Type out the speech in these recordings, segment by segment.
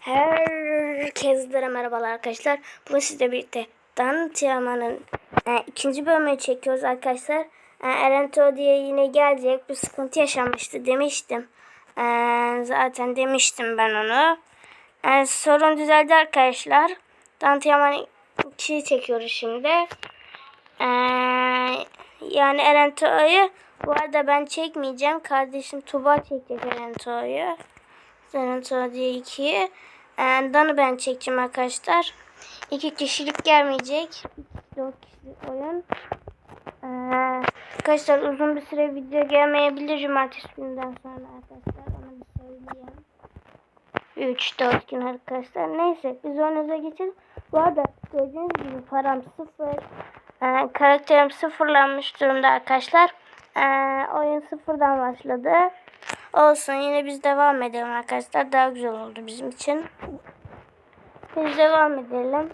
Herkese merhabalar arkadaşlar. Bugün sizle birlikte Dan Tiaman'ın e, ikinci bölümünü çekiyoruz arkadaşlar. E, Erento diye yine gelecek. Bir sıkıntı yaşanmıştı demiştim. E, zaten demiştim ben onu. E, sorun düzeldi arkadaşlar. Dan Tiaman 2'yi çekiyoruz şimdi. E, yani Erento'yu bu arada ben çekmeyeceğim. Kardeşim Tuba çekecek Erento'yu. Erento diye ikiyi. Dan'ı ben çekeceğim arkadaşlar. İki kişilik gelmeyecek. Dört kişilik oyun. Ee, arkadaşlar uzun bir süre video gelmeyebilir cumartesi günden sonra arkadaşlar. Onu bir söyleyeyim. 3-4 gün arkadaşlar. Neyse biz oyunuza geçelim. Bu arada gördüğünüz gibi param sıfır. Ee, karakterim sıfırlanmış durumda arkadaşlar. Ee, oyun sıfırdan başladı. Olsun yine biz devam edelim arkadaşlar. Daha güzel oldu bizim için. Biz devam edelim.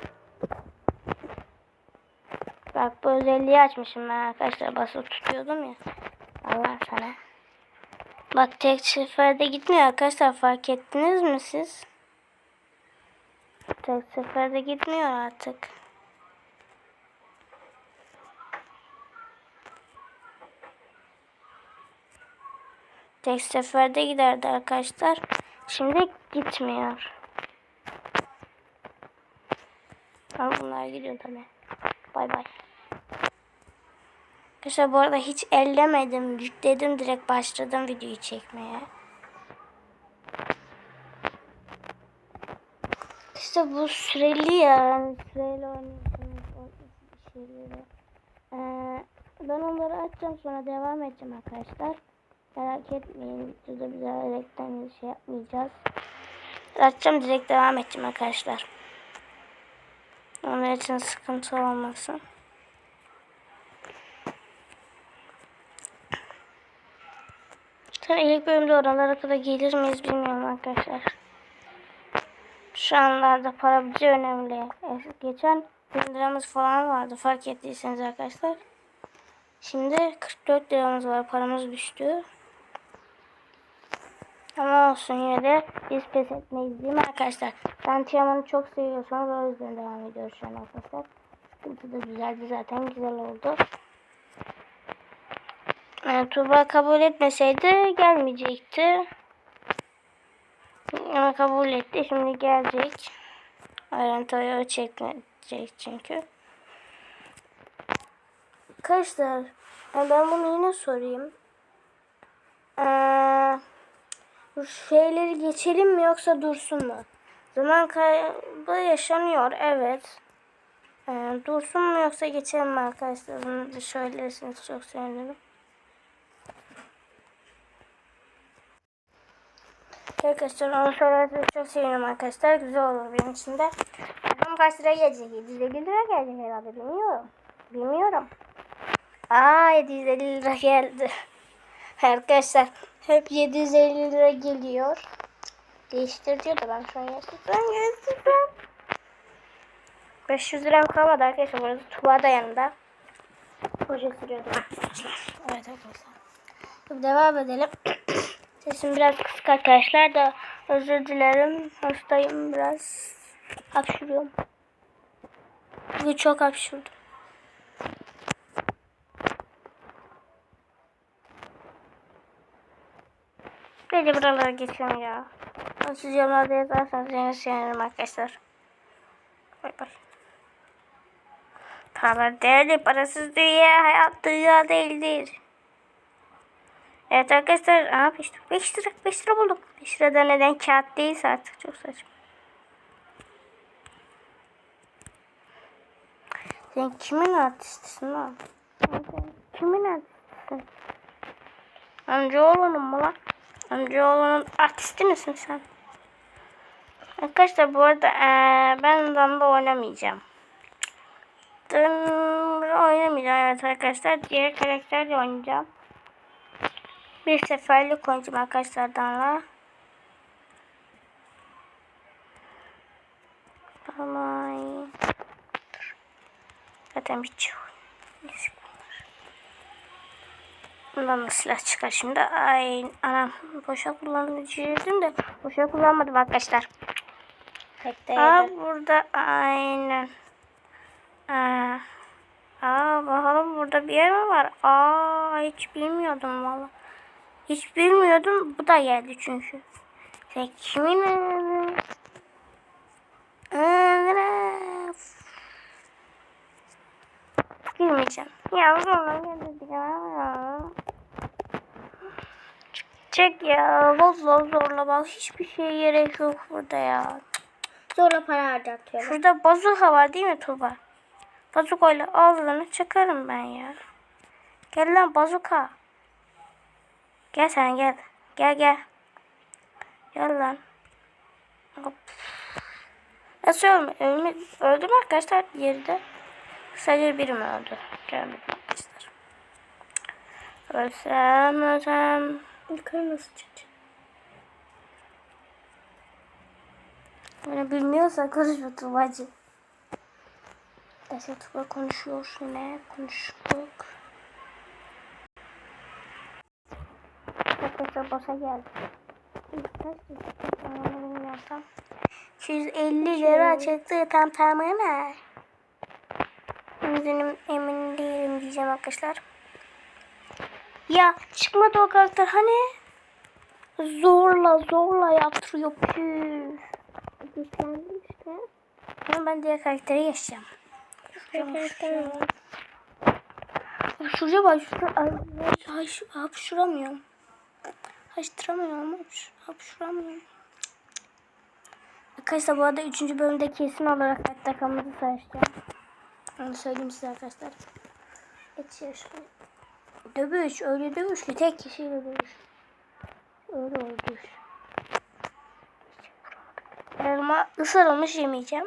Bak bu özelliği açmışım ben arkadaşlar. Basıp tutuyordum ya. Allah sana. Bak tek seferde gitmiyor arkadaşlar. Fark ettiniz mi siz? Tek seferde gitmiyor artık. Tek seferde giderdi arkadaşlar. Şimdi gitmiyor. Ama bunlar gidiyor tabi. Bay bay. Arkadaşlar bu arada hiç ellemedim. Yükledim direkt başladım videoyu çekmeye. İşte bu süreli ya. Yani süreli oynuyorsunuz. Ee, ben onları açacağım sonra devam edeceğim arkadaşlar. Merak etmeyin. Videoda bir daha direkten şey yapmayacağız. Açacağım direkt devam edeceğim arkadaşlar. Onlar için sıkıntı olmasın. Tabii ilk bölümde oralara kadar gelir miyiz bilmiyorum arkadaşlar. Şu anlarda para bize önemli. Geçen 1000 liramız falan vardı fark ettiyseniz arkadaşlar. Şimdi 44 liramız var paramız düştü. Ama olsun yine de biz pes etmeyiz değil mi arkadaşlar? Ben Tiamat'ı çok seviyorsanız o yüzden devam ediyoruz şu an arkadaşlar. Sıkıntı da güzeldi zaten güzel oldu. Yani Tuğba kabul etmeseydi gelmeyecekti. Ama kabul etti. Şimdi gelecek. Ayrıntıya çekmeyecek çünkü. Arkadaşlar ben bunu yine sorayım. Eee bu şeyleri geçelim mi yoksa dursun mu? Zaman kaybı yaşanıyor evet. Ee, dursun mu yoksa geçelim mi arkadaşlar? Bunu bir söylerseniz çok sevinirim. Arkadaşlar onu söylerseniz çok sevinirim arkadaşlar. Güzel olur benim için de. Bakalım kaç lira gelecek? 750 lira gelecek herhalde bilmiyorum. Bilmiyorum. Aa 750 lira geldi. Arkadaşlar hep 750 lira geliyor. Değiştir da ben şu an gerçekten gerçekten. 500 liram kalmadı arkadaşlar. Burada Tuba da yanında. Proje sürüyordum arkadaşlar. Evet arkadaşlar. Devam edelim. Sesim biraz kısık arkadaşlar da özür dilerim. Hastayım biraz. Hapşuruyorum. Bugün çok hapşurdum. Bence buralara geçiyorum ya. Siz yorumlarda yazarsanız yine sevinirim arkadaşlar. Bay bay. Para değerli, parasız dünya, hayat dünya değildir. Evet arkadaşlar, aa 5 lira, 5 lira, 5 lira buldum. 5 lirada neden kağıt değilse artık çok saçma. Sen kimin artistisin lan? Sen kimin artistisin? Amcaoğlunun mu lan? Amcaoğlunun artisti misin sen? Arkadaşlar bu arada ee, ben Danda oynamayacağım. Danda oynamayacağım evet arkadaşlar. Diğer karakterle oynayacağım. Bir seferlik oynayacağım arkadaşlar Danla. Tamam. Zaten bir çoğu. Bundan da silah çıkar şimdi. Ay anam boşa kullanıcıydım de boşa kullanmadım arkadaşlar. Aa burada aynen. Aa, aa bakalım burada bir yer mi var? Aa hiç bilmiyordum valla. Hiç bilmiyordum. Bu da geldi çünkü. Sen kimin. Girmeyeceğim. Ya zorla geldik ya. Çek ya. Vallahi zorla bak. Hiçbir şeye gerek yok burada ya. Sonra para harcatıyorum. Şurada bazuka var değil mi Tuba? Bazukayla ağzını çıkarım ben ya. Gel lan bazuka. Gel sen gel. Gel gel. Gel lan. Hop. Nasıl ölme? Ölme, öldüm arkadaşlar yerde. Sadece biri mi öldü? Görmedim arkadaşlar. Ölsem ölsem. Yukarı nasıl çıkacak? Bunu bilmiyorsa konuşma Tuba'cı. Neyse Tuba konuşuyor yine. Konuştuk. Arkadaşlar basa geldi. Onu bilmiyorsam. 250 lira çıktı tam tamına. Benim emin değilim diyeceğim arkadaşlar. Ya çıkmadı o karakter hani? Zorla zorla yaptırıyor. Püf. Güçlendim işte. Ama ben diğer karaktere geçeceğim. Karakter var. Şuraya bak. Şuraya, ay, ay, şu- hapşuramıyorum. Hapşuramıyorum. hapş- Hapşuramıyorum. Arkadaşlar bu arada 3. bölümde kesin olarak hayatta kalması sayacağım. Onu söyleyeyim size arkadaşlar. Geçiyor şöyle. Dövüş. Öyle dövüşlü. Tek kişiyle dövüş. Öyle dövüş. Elma ısırılmış yemeyeceğim.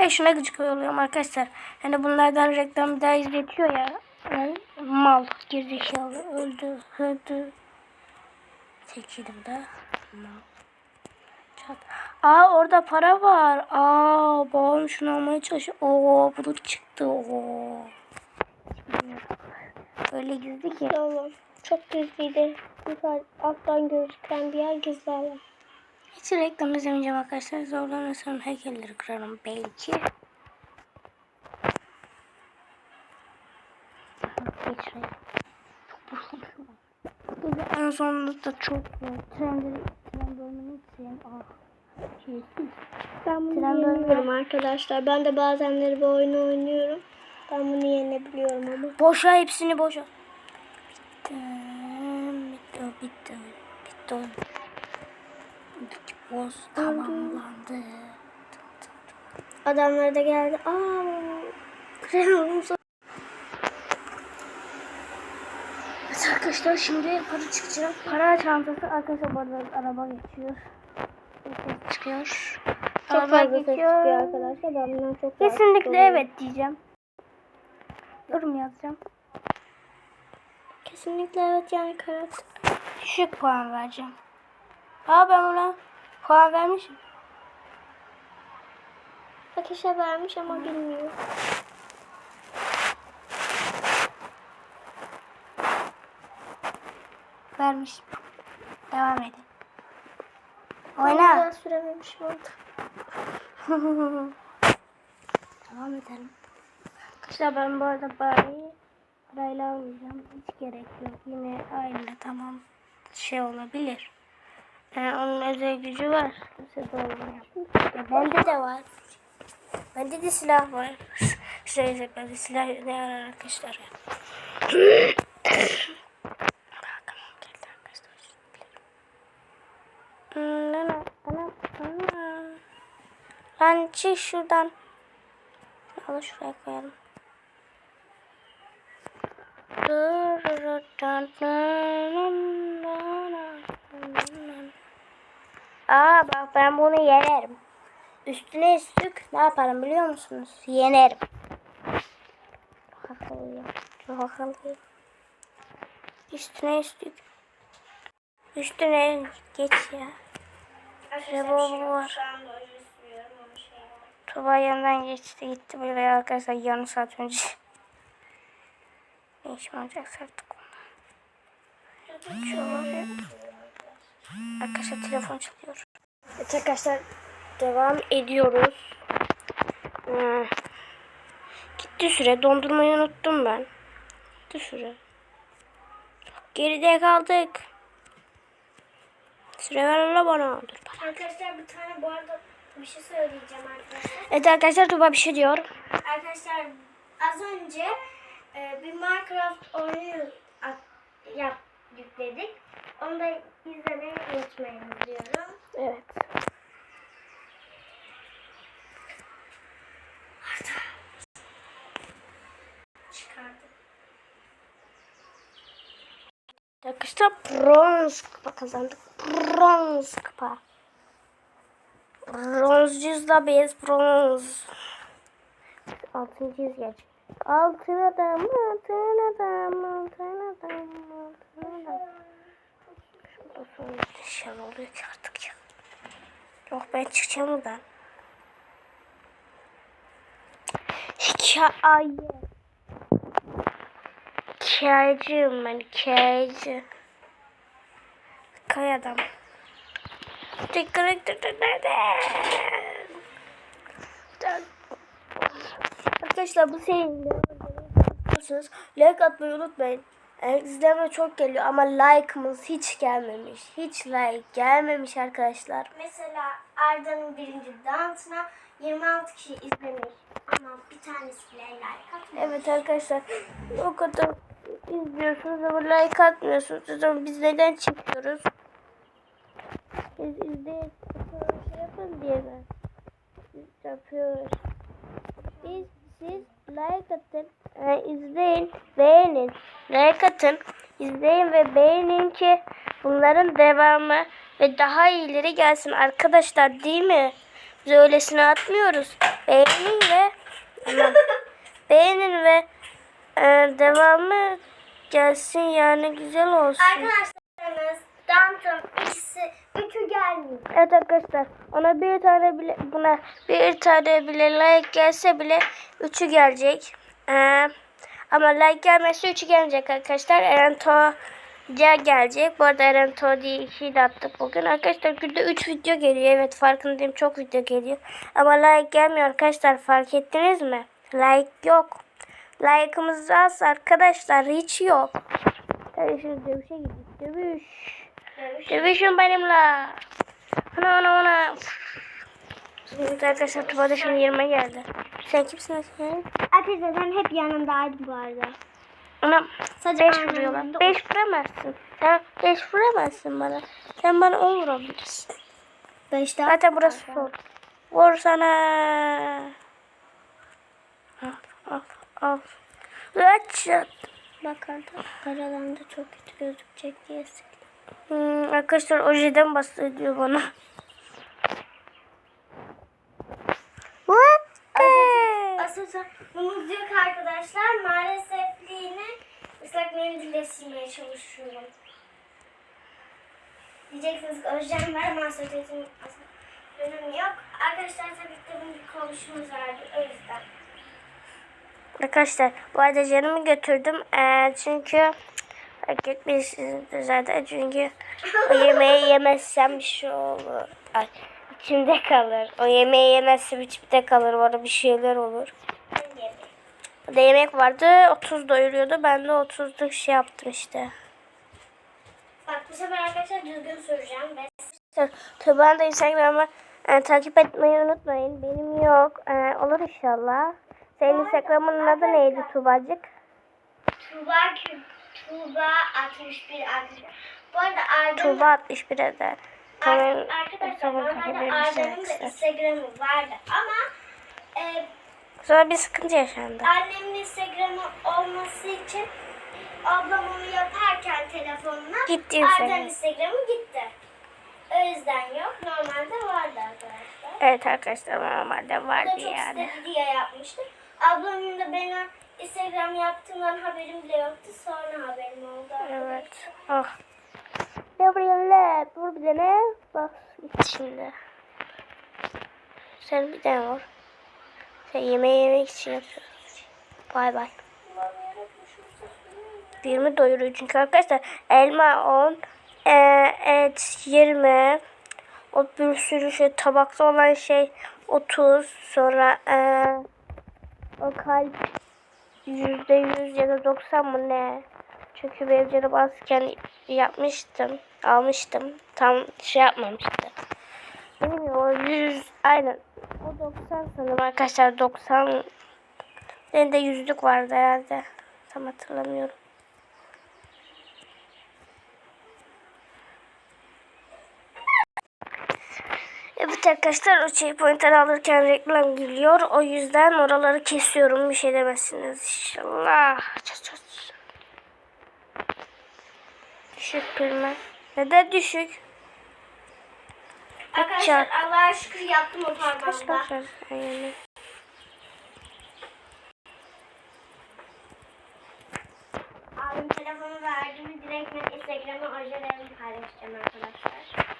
Ve şuna gıcık oluyorum arkadaşlar. Hani bunlardan reklam bir daha izletiyor ya. Yani mal gerizekalı öldü öldü. Çekildim de. Mal. Çat. Aa orada para var. Aa babam şunu almaya çalışıyor. Oo bu çıktı. Oo. Öyle gizli ki. Tamam. Çok gizliydi. Yukarı alttan gözüken bir yer gizli alan. Hiç reklam izlemeyeceğim arkadaşlar. Zorlanırsam heykelleri kırarım belki. Geç şuraya. Çok. Böyle en sonunda da çok. Trenleri, tren bölümünü seveyim. Ah. Şeysiz. Ben bunu yenemiyorum arkadaşlar. Ben de bazenleri bu oyunu oynuyorum. Ben bunu yenebiliyorum ama. Boşa hepsini boşa. Bitti. Bitti. Bitti. Bitti. Boz tamamlandı. Adamlar da geldi. Aa, Evet arkadaşlar şimdi yukarı çıkacağım. Para çantası arkadaşlar bu arada araba geçiyor. Çıkıyor. çok Araba fazla ses çıkıyor arkadaşlar. Ben bundan çok Kesinlikle evet diyeceğim. Yorum yazacağım. Kesinlikle evet yani karakter. Düşük puan vereceğim. Aa ben buna puan vermişim. Akışa vermiş ama bilmiyor. Vermişim. Devam edin. Oyna. daha sürememiş oldu. Devam edelim. Arkadaşlar ben bu arada bari parayla almayacağım. Hiç gerek yok. Yine aynı tamam şey olabilir. Yani onun özel gücü var. Ya bende de var. Bende de silah var. Şey bende silah ne arar arkadaşlar ya. Tamam, geldi arkadaşlar. Hmm, ana, ana, ana. Çık şuradan. Al şuraya koyalım. Aa bak ben bunu yenerim. Üstüne üstlük ne yaparım biliyor musunuz? Yenerim. Çok akıllıyım. Çok akıllıyım. Üstüne üstlük. Üstüne geç ya. Revolver. Tuba yanından geçti gitti buraya arkadaşlar yarım saat önce. Ne işim olacak artık. Arkadaşlar telefon çalıyor. Evet arkadaşlar devam ediyoruz. Hmm. Gitti süre. Dondurmayı unuttum ben. Gitti süre. Geride kaldık. Süre ver bana. Dur bana. Arkadaşlar bir tane bu arada bir şey söyleyeceğim arkadaşlar. Evet arkadaşlar Tuba bir şey diyor. Arkadaşlar az önce e, bir Minecraft oyunu yap, yükledik. Onu da izlemeyi unutmayın diyorum. Evet. Çıkardım. Arkadaşlar bronz kupa kazandık. Bronz kupa. Bronzcuyuz da biz bronz. Altıncıyız geç. Altın adam, altın adam, altın adam, altın adam. Şurada sonra şey oluyor ki artık ya. Yok ben çıkacağım buradan. Hikaye. Hikayeciyim ben hikayeci. Kay adam. Arkadaşlar bu serinin biliyorsunuz. Like atmayı unutmayın. Yani izleme çok geliyor ama like'ımız hiç gelmemiş. Hiç like gelmemiş arkadaşlar. Mesela Arda'nın birinci dansına 26 kişi izlemiş. Ama bir tanesi bile like atmıyor. Evet arkadaşlar o kadar izliyorsunuz ama like atmıyorsunuz. O zaman biz neden çekiyoruz? Biz izleyin. Şey yapın diye? Biz yapıyoruz. Biz siz like atın, e, izleyin, beğenin. Like atın, izleyin ve beğenin ki bunların devamı ve daha iyileri gelsin arkadaşlar değil mi? Biz öylesine atmıyoruz. Beğenin ve. Beğenin ve e, devamı gelsin yani güzel olsun. Arkadaşlarımız Danton ikisi üçü gelmiyor. Evet arkadaşlar ona bir tane bile buna bir tane bile like gelse bile üçü gelecek. Ee, ama like gelmezse üçü gelecek arkadaşlar. Eren To ya gelecek. Bu arada Eren To diye ikiyi de attık bugün. Arkadaşlar günde 3 video geliyor. Evet farkındayım çok video geliyor. Ama like gelmiyor arkadaşlar fark ettiniz mi? Like yok. Like'ımız az arkadaşlar hiç yok. Şimdi dövüşe gidelim. Dövüş. Dövüş. Dövüşün benimle. Ana ana ana. Şimdi arkadaşlar Tuba'da şimdi yerime geldi. Sen kimsin Esma? Arkadaşlar ben hep yanındaydım bu arada. Ona Sadece 5 aynı vuruyorlar. 5 vuramazsın. Sen 5 vuramazsın bana. Sen bana 10 vurabilirsin. Beş daha. Zaten burası sol. Vur sana. Al al al. Headshot. Bak Arda paralarında çok kötü gözükecek diye sildim. Hmm, arkadaşlar ojeden bahsediyor bana. What? the- Aslında bunun yok arkadaşlar. Maalesef yine ıslak mendille silmeye çalışıyorum. Diyeceksiniz ki ojem var ama söyledim önüm yok. Arkadaşlar tabii ki de bunun bir komşumuz vardı o yüzden. Arkadaşlar bu arada canımı götürdüm. Ee, çünkü fark etmişsinizdir zaten. Çünkü o yemeği yemezsem bir şey olur. Ay, içimde kalır. O yemeği yemezsem içimde kalır. Orada bir şeyler olur. Orada yemek vardı. 30 doyuruyordu. Ben de 30'luk şey yaptım işte. Bak bu sefer arkadaşlar düzgün Tabii ben de Instagram'ı e, takip etmeyi unutmayın. Benim yok. E, olur inşallah. Senin Instagram'ın adı neydi Tubacık? Tuğba, Kü- Tuğba 61 arkadaşlar. Bu arada Arda'nın Tuğba 61 eder. Ar- Arkadaşlar normalde Arda'nın da. Instagram'ı vardı ama e, Sonra bir sıkıntı yaşandı. annemin Instagram'ı olması için ablam onu yaparken telefonuna Gitti Arda'nın Instagram. Instagram'ı gitti. O yüzden yok. Normalde vardı arkadaşlar. Evet arkadaşlar normalde Bu da vardı çok yani. istedi diye. Ablamın da bana Instagram yaptığından haberim bile yoktu. Sonra haberim oldu. Evet. Ah. Ne vuruyorsun lan? Vur bir tane. Bak gitti şimdi. Sen bir tane vur. Sen yemeği yemek için yapıyorsun. Bay bay. Allah'ım yarabbim, şu sesini 20 doyuruyor çünkü arkadaşlar elma 10 e, et 20 o bir sürü şey tabakta olan şey 30 sonra e, o kalp yüzde yüz ya da 90 mı ne? Çünkü benim canım azken yapmıştım. Almıştım. Tam şey yapmamıştı. Bilmiyorum o 100 aynen. O 90 sanırım arkadaşlar 90 benim de yüzlük vardı herhalde. Tam hatırlamıyorum. Evet arkadaşlar o checkpoint'leri alırken reklam geliyor. O yüzden oraları kesiyorum. Bir şey demezsiniz inşallah. Düşük bilmem. Neden düşük? Arkadaşlar Allah'a şükür yaptım o parmağımda. kaç yani. Abim telefonu verdiğimi direkt ben Instagram'a ojelerimi paylaşacağım arkadaşlar.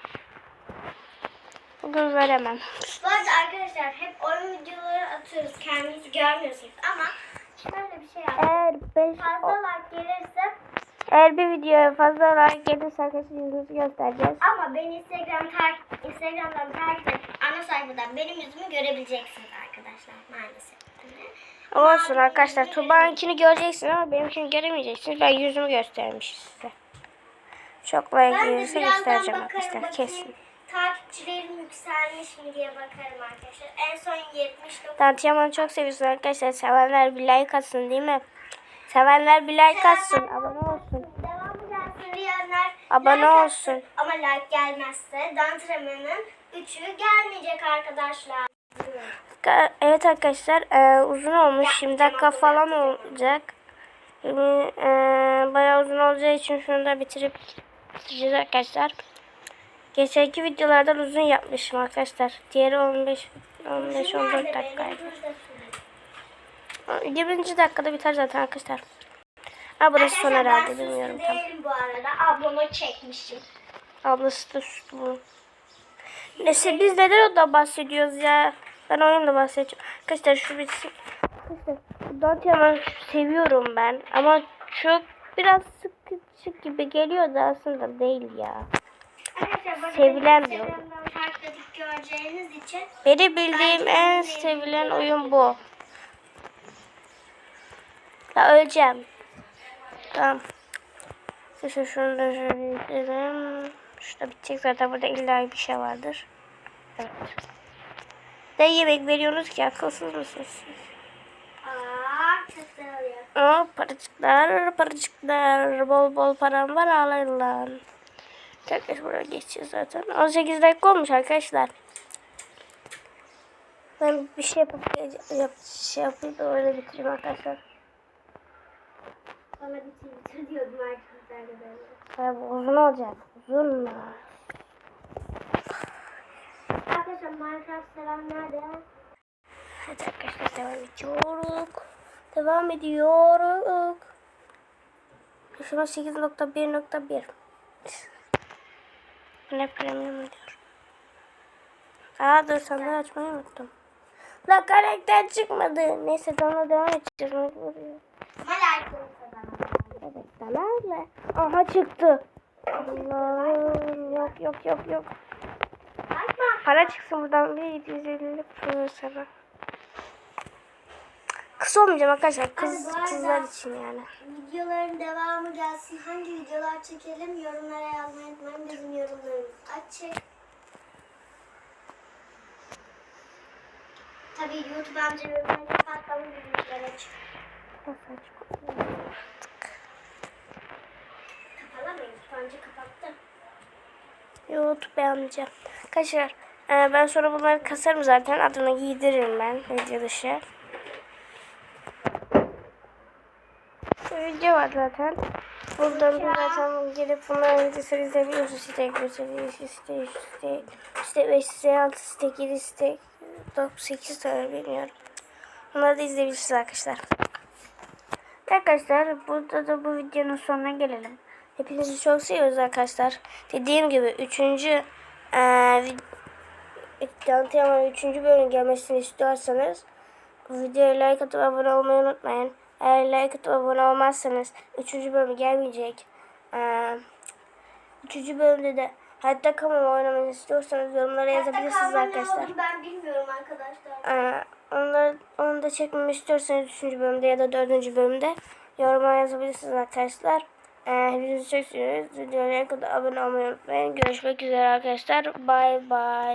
Bugün veremem. Bu arada arkadaşlar hep oyun videoları atıyoruz. Kendiniz görmüyorsunuz ama şöyle bir şey yaptım. Eğer 5 Fazla like gelirse eğer bir videoya fazla like gelirse arkadaşlar yüzünüzü göstereceğiz. ama beni Instagram takip Instagram'dan takip edip ana sayfadan benim yüzümü görebileceksiniz arkadaşlar maalesef. Olsun arkadaşlar. Tuba'nkini göreceksiniz ama benimkini göremeyeceksiniz. Ben yüzümü göstermiş size. Çok like gelirse göstereceğim arkadaşlar. Kesin. Takipçilerim yükselmiş mi diye bakarım arkadaşlar. En son 79 Dantiyaman'ı çok seviyorsun arkadaşlar. Sevenler bir like atsın değil mi? Sevenler bir like atsın. Abone olsun. Devamı gelsin diyenler Abone like olsun. atsın. Ama like gelmezse Dantreman'ın 3'ü gelmeyecek arkadaşlar. Ka- Evet arkadaşlar e, uzun olmuş. 20 dakika falan olacak. Yani, e, bayağı uzun olacağı için şunu da bitirip bitireceğiz arkadaşlar. Geçenki videolardan uzun yapmışım arkadaşlar. Diğeri 15 15 14 Nerede dakikaydı. benim? Burada şurada. 20. dakikada biter zaten arkadaşlar. Ha burası son herhalde bilmiyorum tam. bu arada. Ablama çekmişim. Ablası da bu. Neyse biz neden ondan bahsediyoruz ya? Ben oyunla bahsedeceğim. Arkadaşlar şu bitsin. Dantiyaman'ı seviyorum ben. Ama çok biraz sıkıcı gibi geliyor da aslında değil ya. Sevilen bir oyun. Beni bildiğim en sevilen oyun bu. Ya öleceğim. Tamam. İşte şunu da şöyle. Şurada bitecek zaten burada illa bir şey vardır. Evet. Ne yemek veriyorsunuz ki akılsız mısınız siz? Aa, paracıklar, paracıklar. Bol bol param var ağlayın lan. Tekrar buraya geçeceğiz zaten. 18 dakika olmuş arkadaşlar. Ben bir şey yapıp yap, şey yapayım da öyle bitireyim arkadaşlar. Bana bitir diyordum arkadaşlar. Bu uzun olacak. Uzun mu? Arkadaşlar Minecraft sevenler de Hadi arkadaşlar devam ediyoruz. Devam ediyoruz. Şuna 8.1.1 Bu ne premium diyor. Aa dur sandığı açmayı unuttum. La karakter çıkmadı. Neyse sonra devam edeceğiz. Kazandım. Evet tamamla. Aha çıktı. Allah'ım yok yok yok yok. Para çıksın buradan bir 750 pro sana. Kız olmayacağım arkadaşlar. Kız, Hadi bu arada- kızlar için yani. Videoların devamı gelsin. Hangi videolar çekelim yorumlara yazmayı unutmayın. Bizim yorumlarımız açık. Tabii YouTube amca yorumlarını kapatmamız videolar açık. Nasıl açık? YouTube amca kapattı. YouTube amca. Arkadaşlar e, ben sonra bunları kasarım zaten. Adını giydiririm ben video dışı. Video var zaten. Buradan da zaten gelip bunları videosunu izleyebiliyorsunuz. Site gösteriyor. Site, site, site, site 5, site 6, site 7, site 8 tane bilmiyorum. Bunları da izleyebilirsiniz arkadaşlar. Arkadaşlar burada da bu videonun sonuna gelelim. Hepinizi çok seviyoruz arkadaşlar. Dediğim gibi 3. Eee Dantiyaman 3. bölüm gelmesini istiyorsanız bu videoya like atıp abone olmayı unutmayın. Eğer like atıp abone olmazsanız 3. bölüm gelmeyecek. Ee, 3. bölümde de hayatta kalmama oynamayı istiyorsanız yorumlara yazabilirsiniz arkadaşlar. olduğunu ben bilmiyorum arkadaşlar. Ee, onları, onu da çekmemi istiyorsanız 3. bölümde ya da 4. bölümde yoruma yazabilirsiniz arkadaşlar. Ee, hepinizi çok seviyoruz. Videoya kadar abone olmayı unutmayın. Görüşmek üzere arkadaşlar. Bay bay.